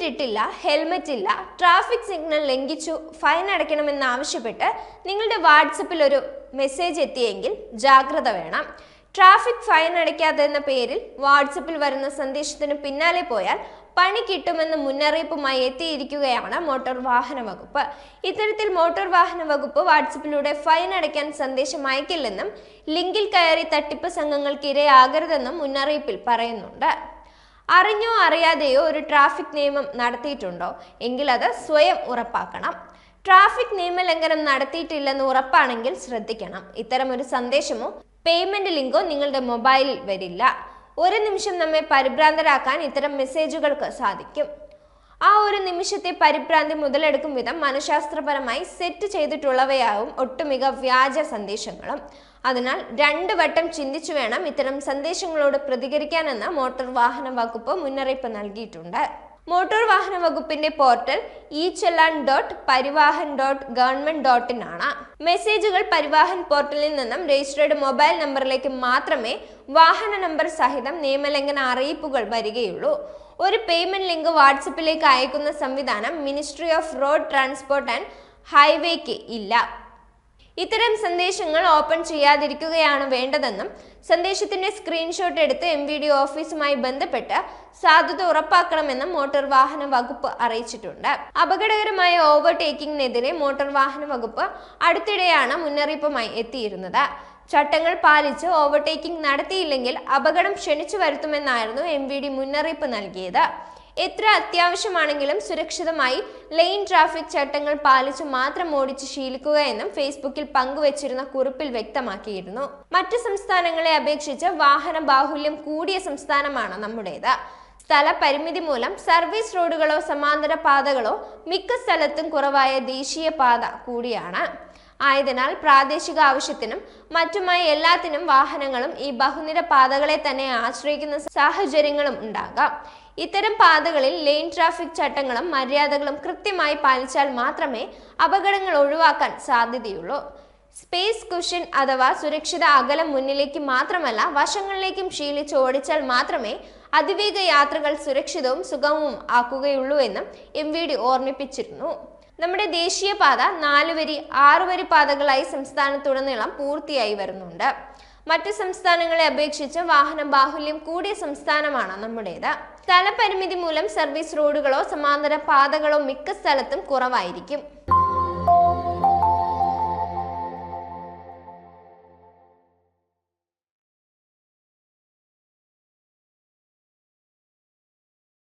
Belt ഇട്ടില്ല helmet ഇല്ല traffic signal ലംഘിച്ചു ഫൈൻ അടയ്ക്കണമെന്നാവശ്യപ്പെട്ട് നിങ്ങളുടെ വാട്സപ്പിൽ ഒരു മെസ്സേജ് എത്തിയെങ്കിൽ ജാഗ്രത വേണം. ട്രാഫിക് ഫൈൻ അടയ്ക്കാതെ എന്ന പേരിൽ വാട്സപ്പിൽ വരുന്ന സന്ദേശത്തിന് പിന്നാലെ പോയാൽ പണി കിട്ടുമെന്ന മുന്നറിയിപ്പുമായി എത്തിയിരിക്കുകയാണ് മോട്ടോർ വാഹന വകുപ്പ്. ഇത്തരത്തിൽ മോട്ടോർ വാഹന വകുപ്പ് വാട്സപ്പിലൂടെ ഫൈൻ അടയ്ക്കാൻ സന്ദേശം അയക്കില്ലെന്നും ലിങ്കിൽ കയറി തട്ടിപ്പ് സംഘങ്ങൾക്ക് ഇരയാകരുതെന്നും മുന്നറിയിപ്പിൽ പറയുന്നുണ്ട്. അറിഞ്ഞോ അറിയാതെയോ ഒരു ട്രാഫിക് നിയമം നടത്തിയിട്ടുണ്ടോ? എങ്കിൽ അത് സ്വയം ഉറപ്പാക്കണം. ട്രാഫിക് നിയമലംഘനം നടത്തിയിട്ടില്ലെന്ന് ഉറപ്പാണെങ്കിൽ ശ്രദ്ധിക്കണം. ഇത്തരം ഒരു സന്ദേശമോ പേയ്മെന്റ് ലിങ്കോ നിങ്ങളുടെ മൊബൈലിൽ വരില്ല. ഒരു നിമിഷം നമ്മെ പരിഭ്രാന്തരാക്കാൻ ഇത്തരം മെസ്സേജുകൾക്ക് സാധിക്കും. ആ ഒരു നിമിഷത്തെ പരിഭ്രാന്തി മുതലെടുക്കും വിധം മനഃശാസ്ത്രപരമായി സെറ്റ് ചെയ്തിട്ടുള്ളവയാവും ഒട്ടുമിക വ്യാജ സന്ദേശങ്ങളും. അതിനാൽ രണ്ട് വട്ടം ചിന്തിച്ചു വേണം ഇത്തരം സന്ദേശങ്ങളോട് പ്രതികരിക്കാനെന്ന് മോട്ടോർ വാഹന വകുപ്പ് മുന്നറിയിപ്പ് നൽകിയിട്ടുണ്ട്. മോട്ടോർ വാഹന വകുപ്പിന്റെ portal e challan dot Parivahan dot government dot ആണ്. മെസ്സേജുകൾ പരിവാഹൻ പോർട്ടലിൽ നിന്നും രജിസ്റ്റേർഡ് മൊബൈൽ നമ്പറിലേക്ക് മാത്രമേ വാഹന നമ്പർ സഹിതം നിയമലംഘന അറിയിപ്പുകൾ വരികയുള്ളൂ. ഒരു പേയ്മെന്റ് ലിങ്ക് വാട്സപ്പിലേക്ക് അയക്കുന്ന സംവിധാനം ministry of road transport and ഹൈവേക്ക് ഇല്ല. ഇത്തരം സന്ദേശങ്ങൾ ഓപ്പൺ ചെയ്യാതിരിക്കുകയാണ് വേണ്ടതെന്നും സന്ദേശത്തിന്റെ സ്ക്രീൻഷോട്ട് എടുത്ത് എം വി ഡി ഓഫീസുമായി ബന്ധപ്പെട്ട് സാധുത ഉറപ്പാക്കണമെന്നും മോട്ടോർ വാഹന വകുപ്പ് അറിയിച്ചിട്ടുണ്ട്. അപകടകരമായ ഓവർടേക്കിംഗിനെതിരെ മോട്ടോർ വാഹന വകുപ്പ് അടുത്തിടെയാണ് മുന്നറിയിപ്പുമായി എത്തിയിരുന്നത്. ചട്ടങ്ങൾ പാലിച്ച് ഓവർടേക്കിംഗ് നടത്തിയില്ലെങ്കിൽ അപകടം ക്ഷണിച്ചു വരുത്തുമെന്നായിരുന്നു എം മുന്നറിയിപ്പ് നൽകിയത്. എത്ര അത്യാവശ്യമാണെങ്കിലും സുരക്ഷിതമായി ലെയിൻ ട്രാഫിക് ചട്ടങ്ങൾ പാലിച്ചു മാത്രം ഓടിച്ച് ശീലിക്കുക എന്നും ഫേസ്ബുക്കിൽ പങ്കുവച്ചിരുന്ന കുറിപ്പിൽ വ്യക്തമാക്കിയിരുന്നു. മറ്റ് സംസ്ഥാനങ്ങളെ അപേക്ഷിച്ച് വാഹന ബാഹുല്യം കൂടിയ സംസ്ഥാനമാണ് നമ്മുടേത്. സ്ഥല പരിമിതി മൂലം സർവീസ് റോഡുകളോ സമാന്തര പാതകളോ മിക്ക സ്ഥലത്തും കുറവായ ദേശീയ പാത കൂടിയാണ്. ആയതിനാൽ പ്രാദേശിക ആവശ്യത്തിനും മറ്റുമായി എല്ലാത്തിനും വാഹനങ്ങളും ഈ ബഹുനിര പാതകളെ തന്നെ ആശ്രയിക്കുന്ന സാഹചര്യങ്ങളും ഉണ്ടാകാം. ഇത്തരം പാതകളിൽ ലെയിൻ ട്രാഫിക് ചട്ടങ്ങളും മര്യാദകളും കൃത്യമായി പാലിച്ചാൽ മാത്രമേ അപകടങ്ങൾ ഒഴിവാക്കാൻ സാധ്യതയുള്ളൂ. സ്പേസ് കുഷൻ അഥവാ സുരക്ഷിത അകലം മുന്നിലേക്ക് മാത്രമല്ല വശങ്ങളിലേക്കും ശീലിച്ച് ഓടിച്ചാൽ മാത്രമേ അതിവേഗ യാത്രകൾ സുരക്ഷിതവും സുഗമവും ആക്കുകയുള്ളൂ എന്നും എം വി ഡി ഓർമ്മിപ്പിച്ചിരുന്നു. നമ്മുടെ ദേശീയപാത നാലുവരി ആറുവരി പാതകളായി സംസ്ഥാനത്തുടനീളം പൂർത്തിയായി വരുന്നുണ്ട്. മറ്റു സംസ്ഥാനങ്ങളെ അപേക്ഷിച്ച് വാഹന ബാഹുല്യം കൂടിയ സംസ്ഥാനമാണ് നമ്മുടേത്. സ്ഥലപരിമിതി മൂലം സർവീസ് റോഡുകളോ സമാന്തര പാതകളോ മിക്ക സ്ഥലത്തും കുറവായിരിക്കും.